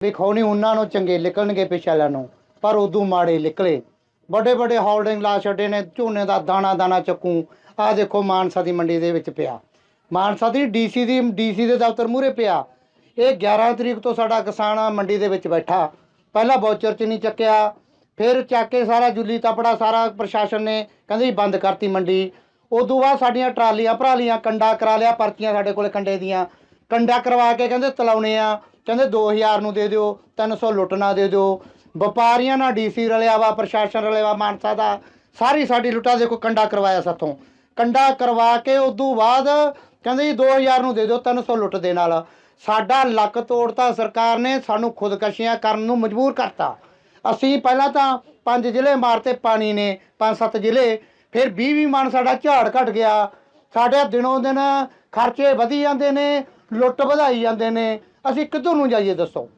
ਵਿਖਾਉਣੀ ਉਹਨਾਂ ਨੂੰ ਚੰਗੇ ਨਿਕਲਣਗੇ ਪਿਛਲਿਆਂ ਨੂੰ, ਪਰ ਉਦੋਂ ਮਾੜੇ ਨਿਕਲੇ। ਵੱਡੇ ਵੱਡੇ ਹੋਲਡਿੰਗ ਲਾ ਛੱਡੇ ਨੇ, ਝੋਨੇ ਦਾ ਦਾਣਾ ਦਾਣਾ ਚੱਕੂ। ਆਹ ਦੇਖੋ ਮਾਨਸਾ ਦੀ ਮੰਡੀ ਦੇ ਵਿੱਚ ਪਿਆ। ਮਾਨਸਾ ਦੀ ਡੀਸੀ ਦੀ ਡੀਸੀ ਦੇ ਦਫ਼ਤਰ ਮੂਹਰੇ ਪਿਆ। ਇਹ 11 ਤਰੀਕ ਤੋਂ ਸਾਡਾ ਕਿਸਾਨ ਮੰਡੀ ਦੇ ਵਿੱਚ ਬੈਠਾ। ਪਹਿਲਾਂ ਬੌਚਰ ਚ ਨਹੀਂ ਚੱਕਿਆ, ਫਿਰ ਚੱਕ ਕੇ ਸਾਰਾ ਜੁੱਲੀ ਤਪੜਾ ਸਾਰਾ ਪ੍ਰਸ਼ਾਸਨ ਨੇ ਕਹਿੰਦੇ ਜੀ ਬੰਦ ਕਰਤੀ ਮੰਡੀ। ਉਦੋਂ ਬਾਅਦ ਸਾਡੀਆਂ ਟਰਾਲੀਆਂ ਭਰਾ ਲੀਆਂ ਕੰਡਾ ਕਰਾ ਲਿਆ, ਪਰਚੀਆਂ ਸਾਡੇ ਕੋਲੇ ਕੰਡੇ ਦੀਆਂ। ਕੰਡਾ ਕਰਵਾ ਕੇ ਕਹਿੰਦੇ ਤਲਾਉਣੇ ਆ। ਕਹਿੰਦੇ 2000 ਨੂੰ ਦੇ ਦਿਓ 300 ਲੁੱਟ ਨਾ ਦੇ ਦਿਓ। ਵਪਾਰੀਆਂ ਨਾਲ ਡੀਸੀ ਰਲਿਆ ਵਾ, ਪ੍ਰਸ਼ਾਸਨ ਰਲਿਆ ਵਾ, ਮਾਨਸਾ ਦਾ। ਸਾਰੀ ਸਾਡੀ ਲੁੱਟਾ ਦੇ ਕੋ ਕੰਡਾ ਕਰਵਾਇਆ ਸਾਥੋਂ। ਕੰਡਾ ਕਰਵਾ ਕੇ ਉਦੋਂ ਬਾਅਦ ਕਹਿੰਦੇ ਜੀ 2000 ਨੂੰ ਦੇ ਦਿਓ 300 ਲੁੱਟ ਦੇ ਨਾਲ ਸਾਡਾ ਲੱਕ ਤੋੜਤਾ ਸਰਕਾਰ ਨੇ, ਸਾਨੂੰ ਖੁਦਕਸ਼ੀਆਂ ਕਰਨ ਨੂੰ ਮਜਬੂਰ ਕਰਤਾ। ਅਸੀਂ ਪਹਿਲਾਂ ਤਾਂ ਪੰਜ ਜ਼ਿਲ੍ਹੇ ਮਾਰਤੇ ਪਾਣੀ ਨੇ, ਪੰਜ ਸੱਤ ਜ਼ਿਲ੍ਹੇ। ਫਿਰ 20 20 ਮਨ ਸਾਡਾ ਝਾੜ ਘਟ ਗਿਆ। ਸਾਡੇ ਦਿਨੋਂ ਦਿਨ ਖਰਚੇ ਵਧੀ ਜਾਂਦੇ ਨੇ, ਲੁੱਟ ਵਧਾਈ ਜਾਂਦੇ ਨੇ। ਅਸੀਂ ਕਿੱਧਰ ਨੂੰ ਜਾਈਏ ਦੱਸੋ।